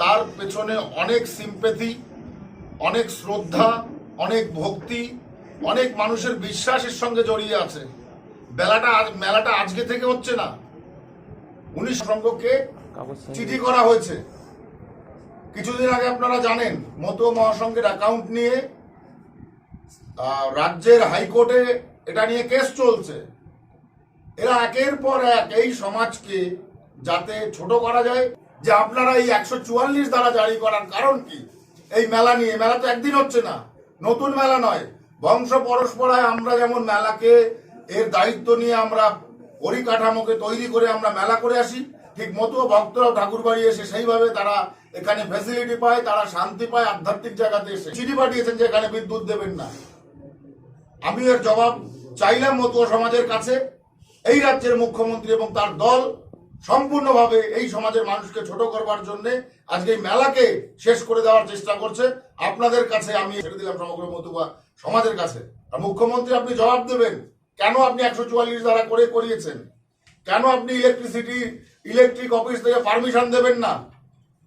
তার পেছনে অনেক সিম্পেথি অনেক শ্রদ্ধা, অনেক ভক্তি, অনেক মানুষের বিশ্বাসের সঙ্গে জড়িয়ে আছে। বেলাটা মেলাটা আজকে থেকে হচ্ছে না। উনিশ সংঘকে চিঠি করা হয়েছে। কিছুদিন আগে আপনারা জানেন মতুয়া মহাসংঘের অ্যাকাউন্ট নিয়ে রাজ্যের হাইকোর্টে এটা নিয়ে কেস চলছে। এরা একের পর এক এই সমাজকে যাতে ছোট করা যায় যে আপনারা এই একশো চুয়াল্লিশ দ্বারা জারি করার কারণ কি? এই মেলা নিয়ে। মেলা তো একদিন হচ্ছে না। নতুন মেলা নয়। বংশ পরস্পরায় আমরা যেমন মেলাকে, এর দায়িত্ব নিয়ে আমরা পরিকাঠামোকে তৈরি করে আমরা মেলা করে আসি, ঠিক মতো ভক্তরাও ঠাকুর বাড়ি এসে সেইভাবে তারা এখানে ফ্যাসিলিটি পায়, তারা শান্তি পায়, আধ্যাত্মিক জায়গাতে এসে। চিঠি পাঠিয়েছেন যে এখানে বিদ্যুৎ দেবেন না। আমি এর জবাব চাইলাম মতুয়া সমাজের কাছে। এই রাজ্যের মুখ্যমন্ত্রী এবং তার দল সম্পূর্ণভাবে এই সমাজের মানুষকে ছোট করবার জন্য আজকে এই মেলাকে শেষ করে দেওয়ার চেষ্টা করছে। আপনাদের কাছে আমি ছেড়ে দিলাম সমগ্র মতুয়া সমাজের কাছে। আর মুখ্যমন্ত্রী, আপনি জবাব দেবেন, কেন আপনি একশো চুয়াল্লিশ দ্বারা করে করিয়েছেন? কেন আপনি ইলেকট্রিসিটি ইলেকট্রিক অফিস থেকে পারমিশন দেবেন না?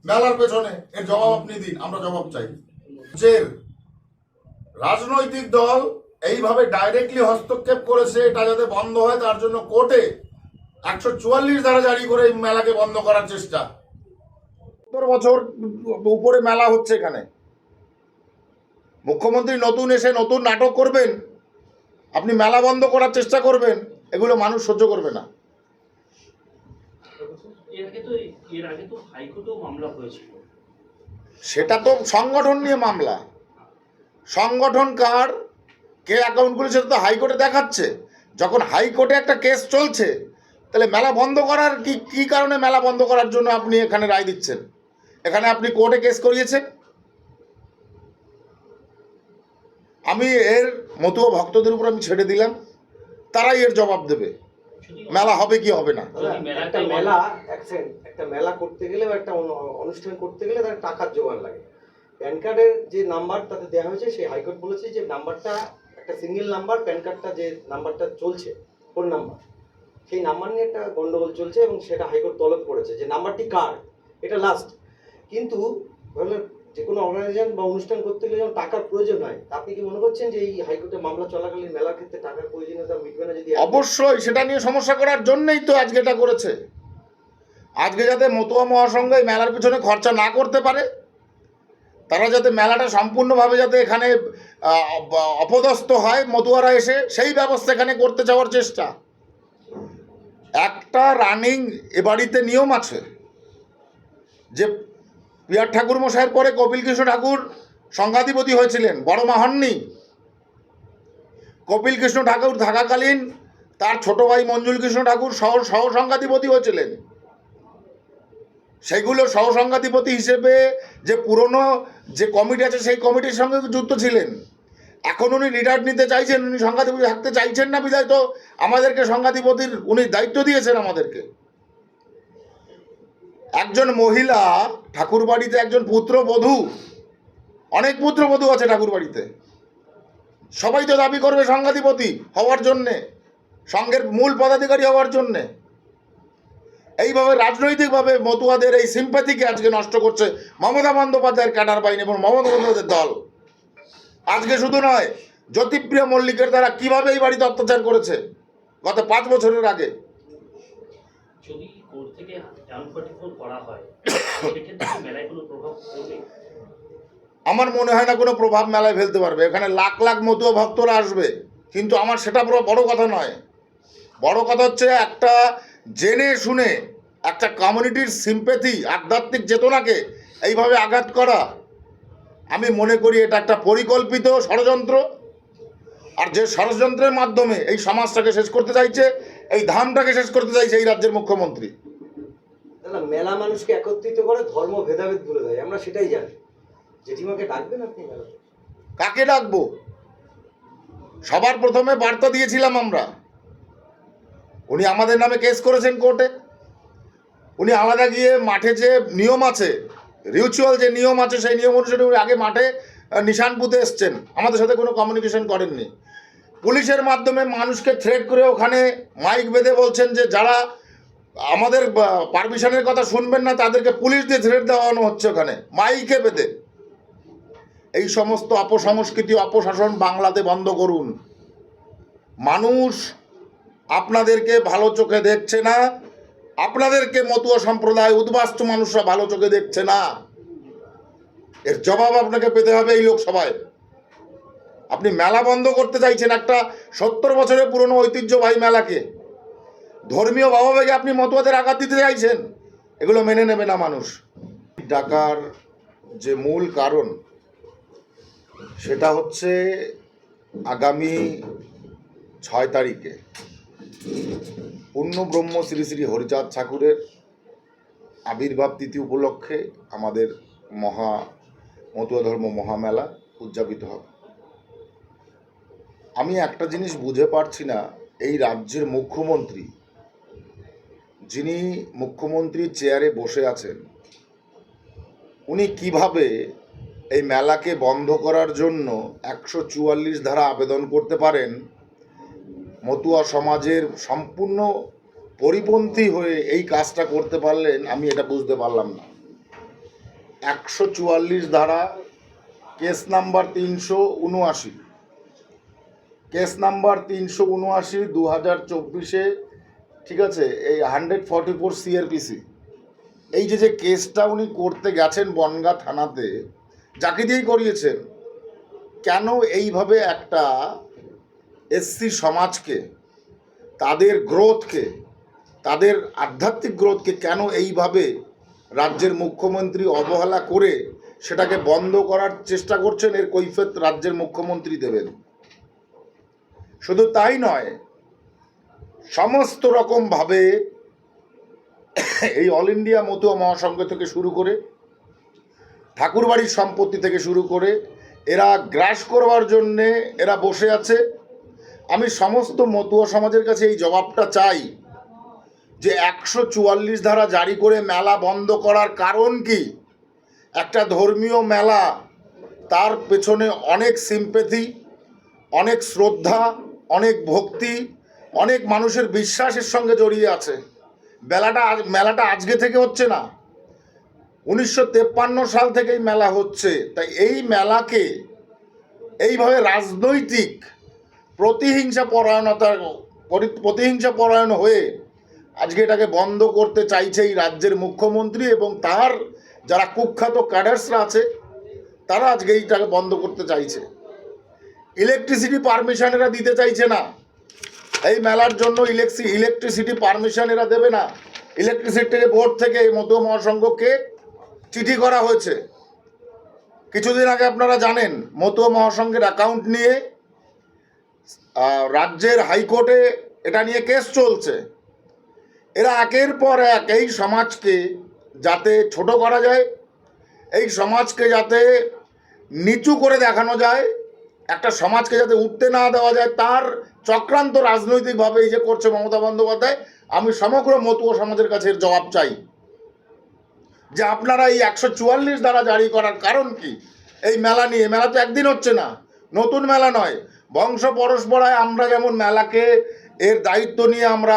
মেলার পেছনে এর জবাব আপনি দিন, আমরা জবাব চাই। যে রাজনৈতিক দল এইভাবে ডাইরেক্টলি হস্তক্ষেপ করেছে, এটা যাতে বন্ধ হয়, তার জন্য কোর্টে একশো চুয়াল্লিশ ধারা জারি করে এই মেলাকে বন্ধ করার চেষ্টা। সত্তর বছর উপরে মেলা হচ্ছে এখানে। মুখ্যমন্ত্রী নতুন এসে নতুন নাটক করবেন আপনি মেলা বন্ধ করার চেষ্টা করবেন এগুলো মানুষ সহ্য করবে না। সেটা তো সংগঠন নিয়ে মামলা। সংগঠন কার কে অ্যাকাউন্ট খুলে সেটা তো হাইকোর্টে দেখাচ্ছে। যখন হাইকোর্টে একটা কেস চলছে তাহলে মেলা বন্ধ করার কি কি কারণে মেলা বন্ধ করার জন্য আপনি এখানে রায় দিচ্ছেন? এখানে আপনি কোর্টে কেস করিয়েছেন? আমি এর মতুয়া ভক্তদের উপর আমি ছেড়ে দিলাম তারাই এর জবাব দেবে। মেলা হবে কি হবে না? একটা মেলা এক একটা মেলা করতে গেলে বা একটা অনু- অনুষ্ঠান করতে গেলে তার টাকার জোগান লাগে। প্যান কার্ডের যে নাম্বার তাতে দেওয়া হয়েছে সেই হাইকোর্ট বলেছে যে নাম্বারটা একটা সিঙ্গেল নাম্বার প্যান কার্ডটা যে নাম্বারটা চলছে ফোন নাম্বার সেই নাম্বার নিয়ে একটা গন্ডগোল চলছে এবং সেটা হাইকোর্ট তলব করেছে যে নাম্বারটি কার? এটা লাস্ট কিন্তু যে কোনো অর্গানাইজেশন বা অনুষ্ঠান করতে গেলে যখন টাকার প্রয়োজন হয় আপনি কি মনে করছেন যে এই হাইকোর্টে মামলা চলাকালীন মেলার ক্ষেত্রে টাকার প্রয়োজনীয়তা মিটবে না যদি অবশ্যই, সেটা নিয়ে সমস্যা করার জন্যই তো আজকে এটা করেছে। আজকে যাতে মতুয়া মহাসংঘ এই মেলার পিছনে খরচা না করতে পারে, তারা যাতে মেলাটা সম্পূর্ণভাবে যাতে এখানে অপদস্থ হয় মতুয়ারা এসে, সেই ব্যবস্থা এখানে করতে যাওয়ার চেষ্টা। একটা রানিং এ বাড়িতে নিয়ম আছে যে পিয়ার ঠাকুর মশাইয়ের পরে কপিল কৃষ্ণ ঠাকুর সংঘাধিপতি হয়েছিলেন, বড় মা হননি কপিল কৃষ্ণ ঠাকুর থাকাকালীন তার ছোট ভাই মঞ্জুল কৃষ্ণ ঠাকুর সহ সহ সংঘাধিপতি হয়েছিলেন। সেগুলো সহ সংঘাধিপতি হিসেবে যে পুরনো যে কমিটি আছে, সেই কমিটির সঙ্গে যুক্ত ছিলেন। এখন উনি লিডার নিতে চাইছেন, উনি সংঘাধিপতি থাকতে চাইছেন না বিধায় তো আমাদেরকে সংঘাধিপতির উনি দায়িত্ব দিয়েছেন আমাদেরকে। একজন মহিলা ঠাকুর বাড়িতে একজন পুত্রবধূ, অনেক পুত্র পুত্রবধূ আছে ঠাকুর বাড়িতে সবাই তো দাবি করবে সংঘাধিপতি হওয়ার জন্যে, সংঘের মূল পদাধিকারী হওয়ার জন্যে। এইভাবে রাজনৈতিকভাবে মতুয়াদের এই সিম্প্যাথিকে আজকে নষ্ট করছে মমতা বন্দ্যোপাধ্যায়ের ক্যাডার বাহিনী এবং মমতা বন্দ্যোপাধ্যায়ের দল। আজকে শুধু নয় জ্যোতিপ্রিয় মল্লিকের দ্বারা কীভাবে এই বাড়িতে অত্যাচার করেছে? গত পাঁচ বছরের আগে। আমার মনে হয় না কোনো প্রভাব মেলায় ফেলতে পারবে। এখানে লাখ লাখ মতুয়া ভক্তরা আসবে। কিন্তু আমার সেটা পুরো বড় কথা নয়। বড় কথা হচ্ছে একটা জেনে শুনে একটা কমিউনিটির সিম্পেথি আধ্যাত্মিক চেতনাকে এইভাবে আঘাত করা আমি মনে করি এটা একটা পরিকল্পিত ষড়যন্ত্র। আর যে ষড়যন্ত্রের মাধ্যমে এই সমাজটাকে শেষ করতে চাইছে এই ধামটাকে শেষ করতে চাইছে এই রাজ্যের মুখ্যমন্ত্রী। মেলা মানুষকে একত্রিত করে ধর্ম ভেদাভেদ ভুলে দেয় আমরা সেটাই জানি। জেঠিমাকে ডাকবেন আপনি কাকে ডাকবো? সবার প্রথমে বার্তা দিয়েছিলাম আমরা। উনি আমাদের নামে কেস করেছেন কোর্টে। উনি আলাদা গিয়ে মাঠে যে নিয়ম আছে রিচুয়াল যে নিয়ম আছে, সেই নিয়ম অনুসারে উনি আগে মাঠে নিশান পুঁতে এসছেন। আমাদের সাথে কোনো কমিউনিকেশন করেননি। পুলিশের মাধ্যমে মানুষকে থ্রেট করে ওখানে মাইক বেঁধে বলছেন যে, যারা আমাদের পারমিশনের কথা শুনবেন না, তাদেরকে পুলিশ দিয়ে ছেড়ে দেওয়ানো হচ্ছে ওখানে। মাইকে বেঁধে। এই সমস্ত অপসংস্কৃতি, অপশাসন বাংলাতে বন্ধ করুন। মানুষ আপনাদেরকে ভালো চোখে দেখছে না আপনাদেরকে মতুয়া সম্প্রদায়, উদ্বাস্তু মানুষরা ভালো চোখে দেখছে না। এর জবাব আপনাকে পেতে হবে এই লোকসভায়। আপনি মেলা বন্ধ করতে চাইছেন একটা সত্তর বছরের পুরনো ঐতিহ্যবাহী মেলাকে। ধর্মীয় ভাবাবেগে আপনি মতুয়াদের আঘাত দিতে চাইছেন। এগুলো মেনে নেবে না মানুষ। ডাকার যে মূল কারণ, সেটা হচ্ছে আগামী ছয় তারিখে। পূর্ণ ব্রহ্ম শ্রী শ্রী হরিচাঁদ ঠাকুরের আবির্ভাব তিথি উপলক্ষে আমাদের মহা মতুয়া ধর্ম মহামেলা উদযাপিত হবে। আমি একটা জিনিস বুঝে পারছি না, এই রাজ্যের মুখ্যমন্ত্রী, যিনি মুখ্যমন্ত্রীর চেয়ারে বসে আছেন, উনি কীভাবে এই মেলাকে বন্ধ করার জন্য একশো চুয়াল্লিশ ধারা আবেদন করতে পারেন মতুয়া সমাজের সম্পূর্ণ পরিপন্থী হয়ে এই কাজটা করতে পারলেন, আমি এটা বুঝতে পারলাম না। একশো চুয়াল্লিশ ধারা, কেস নাম্বার তিনশো উনআশি। কেস নাম্বার তিনশো উনআশি দু হাজার চব্বিশে, ঠিক আছে, এই হান্ড্রেড ফর্টি ফোর সিআরপিসি। এই যে যে কেসটা উনি করতে গেছেন বনগা থানাতে, যাকে দিয়েই করিয়েছেন, কেন এইভাবে একটা এসসি সমাজকে, তাদের গ্রোথকে, তাদের আধ্যাত্মিক গ্রোথকে কেন এইভাবে রাজ্যের মুখ্যমন্ত্রী অবহেলা করে সেটাকে বন্ধ করার চেষ্টা করছেন এর কৈফিয়ত রাজ্যের মুখ্যমন্ত্রী দেবেন? শুধু তাই নয়, সমস্ত রকমভাবে এই অল ইন্ডিয়া মতুয়া মহাসংঘ থেকে শুরু করে, ঠাকুরবাড়ির সম্পত্তি থেকে শুরু করে, এরা গ্রাস করবার জন্যে এরা বসে আছে। আমি সমস্ত মতুয়া সমাজের কাছে এই জবাবটা চাই যে একশো চুয়াল্লিশ ধারা জারি করে মেলা বন্ধ করার কারণ কি? একটা ধর্মীয় মেলা, তার পেছনে অনেক সিম্পেথি অনেক শ্রদ্ধা, অনেক ভক্তি, অনেক মানুষের বিশ্বাসের সঙ্গে জড়িয়ে আছে। আজ, মেলাটা আজকে থেকে হচ্ছে না। উনিশশো সাল থেকেই মেলা হচ্ছে। তাই এই মেলাকে এইভাবে রাজনৈতিক প্রতিহিংসা পরায়ণতার পরি- প্রতিহিংসা পরায়ণ হয়ে আজকে এটাকে বন্ধ করতে চাইছে এই রাজ্যের মুখ্যমন্ত্রী এবং তার যারা কুখ্যাত ক্যাডার্সরা আছে, তারা আজকে এইটাকে বন্ধ করতে চাইছে। ইলেকট্রিসিটি পারমিশন এরা দিতে চাইছে না। এই মেলার জন্য ইলেকট্রি ইলেকট্রিসিটি পারমিশন এরা দেবে না। ইলেকট্রিসিটি বোর্ড থেকে এই মধ্য মহাসংঘকে চিঠি করা হয়েছে। কিছুদিন আগে আপনারা জানেন মতুয়া মহাসংঘের অ্যাকাউন্ট নিয়ে রাজ্যের হাইকোর্টে এটা নিয়ে কেস চলছে। এরা একের পর এক এই সমাজকে যাতে ছোট করা যায়, এই সমাজকে যাতে নিচু করে দেখানো যায়, একটা সমাজকে যাতে উঠতে না দেওয়া যায়, তার চক্রান্ত রাজনৈতিকভাবে এই যে করছে মমতা বন্দ্যোপাধ্যায়, আমি সমগ্র মতুয়া সমাজের কাছে জবাব চাই। যে আপনারা এই একশো চুয়াল্লিশ দ্বারা জারি করার কারণ কি? এই মেলা নিয়ে, মেলা তো একদিন হচ্ছে না, নতুন মেলা নয় বংশ পরস্পরায় আমরা যেমন মেলাকে, এর দায়িত্ব নিয়ে আমরা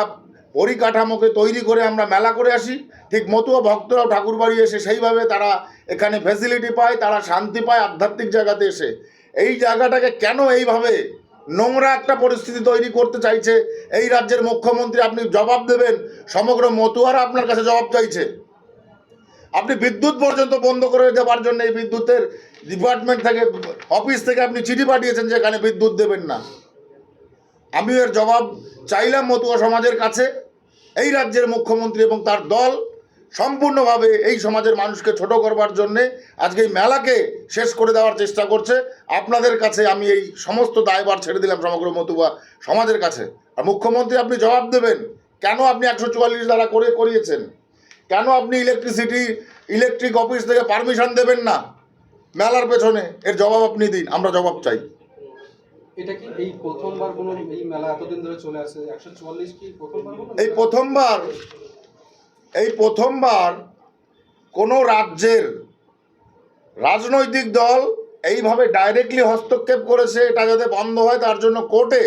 পরিকাঠামোকে তৈরি করে আমরা মেলা করে আসি, ঠিক মতুয়া ভক্তরাও ঠাকুরবাড়ি এসে সেইভাবে তারা এখানে ফ্যাসিলিটি পায়, তারা শান্তি পায়, আধ্যাত্মিক জায়গাতে এসে। এই জায়গাটাকে কেন এইভাবে নোংরা একটা পরিস্থিতি তৈরি করতে চাইছে? এই রাজ্যের মুখ্যমন্ত্রী আপনি জবাব দেবেন, সমগ্র মতুয়ারা আপনার কাছে জবাব চাইছে। আপনি বিদ্যুৎ পর্যন্ত বন্ধ করে দেওয়ার জন্য এই বিদ্যুতের ডিপার্টমেন্ট থেকে অফিস থেকে আপনি চিঠি পাঠিয়েছেন যে এখানে বিদ্যুৎ দেবেন না। আমি এর জবাব চাইলাম মতুয়া সমাজের কাছে। এই রাজ্যের মুখ্যমন্ত্রী এবং তার দল সম্পূর্ণভাবে এই সমাজের মানুষকে ছোট করবার জন্যে আজকে এই মেলাকে শেষ করে দেওয়ার চেষ্টা করছে। আপনাদের কাছে আমি এই সমস্ত দায়বার ছেড়ে দিলাম সমগ্র মতুয়া সমাজের কাছে। আর মুখ্যমন্ত্রী আপনি জবাব দেবেন। কেন আপনি একশো চুয়াল্লিশ দ্বারা করে করিয়েছেন? কেন আপনি ইলেকট্রিসিটি ইলেকট্রিক অফিস থেকে পারমিশন দেবেন না? মেলার পেছনে। এর জবাব আপনি দিন আমরা জবাব চাই। এটা কি এই প্রথমবার কোনো এই মেলা এতদিন ধরে চলে আসে? একশো চুয়াল্লিশ কি প্রথমবার কোনো এই প্রথমবার এই প্রথমবার কোনো রাজ্যের রাজনৈতিক দল এইভাবে ডাইরেক্টলি হস্তক্ষেপ করেছে এটা যাতে বন্ধ হয় তার জন্য কোর্টে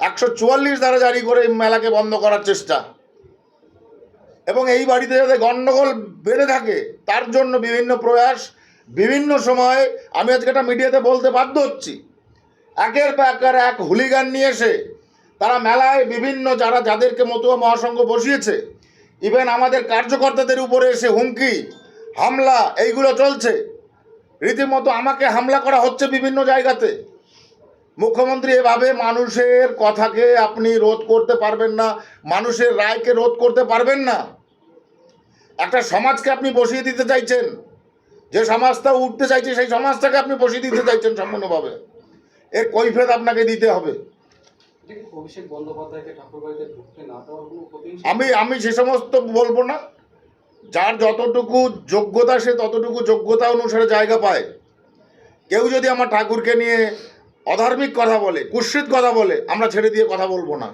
একশো চুয়াল্লিশ দ্বারা জারি করে এই মেলাকে বন্ধ করার চেষ্টা। এবং এই বাড়িতে যাতে গণ্ডগোল বেড়ে থাকে, তার জন্য বিভিন্ন প্রয়াস, বিভিন্ন সময়ে আমি আজকে একটা মিডিয়াতে বলতে বাধ্য হচ্ছি। একের পর একের এক হুলিগান নিয়ে এসে তারা মেলায় বিভিন্ন যারা যাদেরকে মতুয়া মহাসংঘ বসিয়েছে ইভেন আমাদের কার্যকর্তাদের উপরে এসে হুমকি, হামলা, এইগুলো চলছে। রীতিমতো আমাকে হামলা করা হচ্ছে বিভিন্ন জায়গাতে। মুখ্যমন্ত্রী এভাবে মানুষের কথাকে আপনি রোধ করতে পারবেন না, মানুষের রায়কে রোধ করতে পারবেন না। একটা সমাজকে আপনি বসিয়ে দিতে চাইছেন, যে সমাজটা উঠতে চাইছে সেই সমাজটাকে আপনি বসিয়ে দিতে চাইছেন সম্পূর্ণভাবে। এর কৈফেত আপনাকে দিতে হবে। আমি আমি সে সমস্ত বলব না। যার যতটুকু যোগ্যতা, সে ততটুকু যোগ্যতা অনুসারে জায়গা পায়। কেউ যদি আমার ঠাকুরকে নিয়ে অধার্মিক কথা বলে, কুৎসিত কথা বলে, আমরা ছেড়ে দিয়ে কথা বলব না।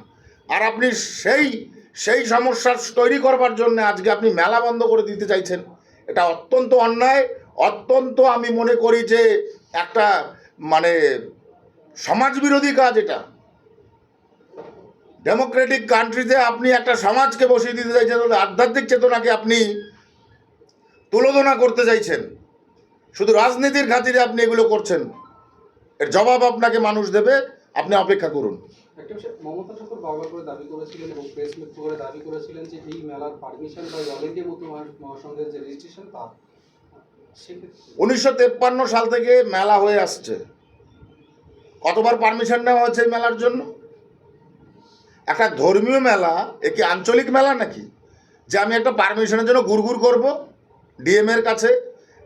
আর আপনি সেই সেই সমস্যা তৈরি করবার জন্য আজকে আপনি মেলা বন্ধ করে দিতে চাইছেন। এটা অত্যন্ত অন্যায়। অত্যন্ত আমি মনে করি যে একটা মানে সমাজবিরোধী কাজ এটা। ডেমোক্রেটিক কান্ট্রিতে আপনি একটা সমাজকে বসিয়ে দিতে চাইছেন আধ্যাত্মিক চেতনাকে আপনি তুলোধনা করতে চাইছেন। শুধু রাজনীতির খাতিরে আপনি এগুলো করছেন। এর জবাব আপনাকে মানুষ দেবে। আপনি অপেক্ষা করুন। একটা বিষয় মমতা ঠাকুর বারবার করে দাবি করেছিলেন এবং প্রেস মিট করে দাবি করেছিলেন যে এই মেলার পারমিশন বা অল ইন্ডিয়া মতো মহাসংঘের যে রেজিস্ট্রেশন তা উনিশশো তেপ্পান্ন সাল থেকে মেলা হয়ে আসছে। কতবার পারমিশন নেওয়া হয়েছে মেলার জন্য? একটা ধর্মীয় মেলা, এ আঞ্চলিক মেলা নাকি? যে আমি একটা পারমিশনের জন্য গুড়গুড় করব ডিএম এর কাছে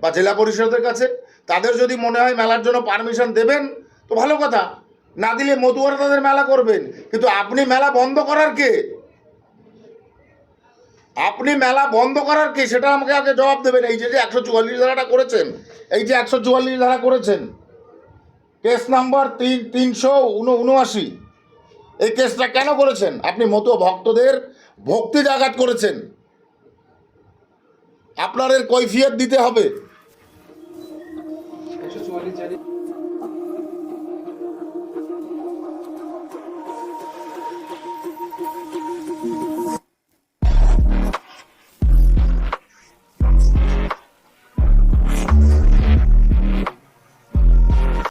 বা জেলা পরিষদের কাছে, তাদের যদি মনে হয় মেলার জন্য পারমিশন দেবেন, তো ভালো কথা। না দিলে মতুয়ারা তাদের মেলা করবেন। কিন্তু আপনি মেলা বন্ধ করার কে? আপনি মেলা বন্ধ করার কে? সেটা আমাকে আগে জবাব দেবেন। এই যে যে একশো চুয়াল্লিশ ধারাটা করেছেন, এই যে একশো চুয়াল্লিশ ধারা করেছেন, কেস নাম্বার তিন, তিনশো উনআশি, এই কেসটা কেন করেছেন? আপনি মতো ভক্তদের ভক্তি জাগাত করেছেন। আপনার কৈফিয়ত দিতে হবে।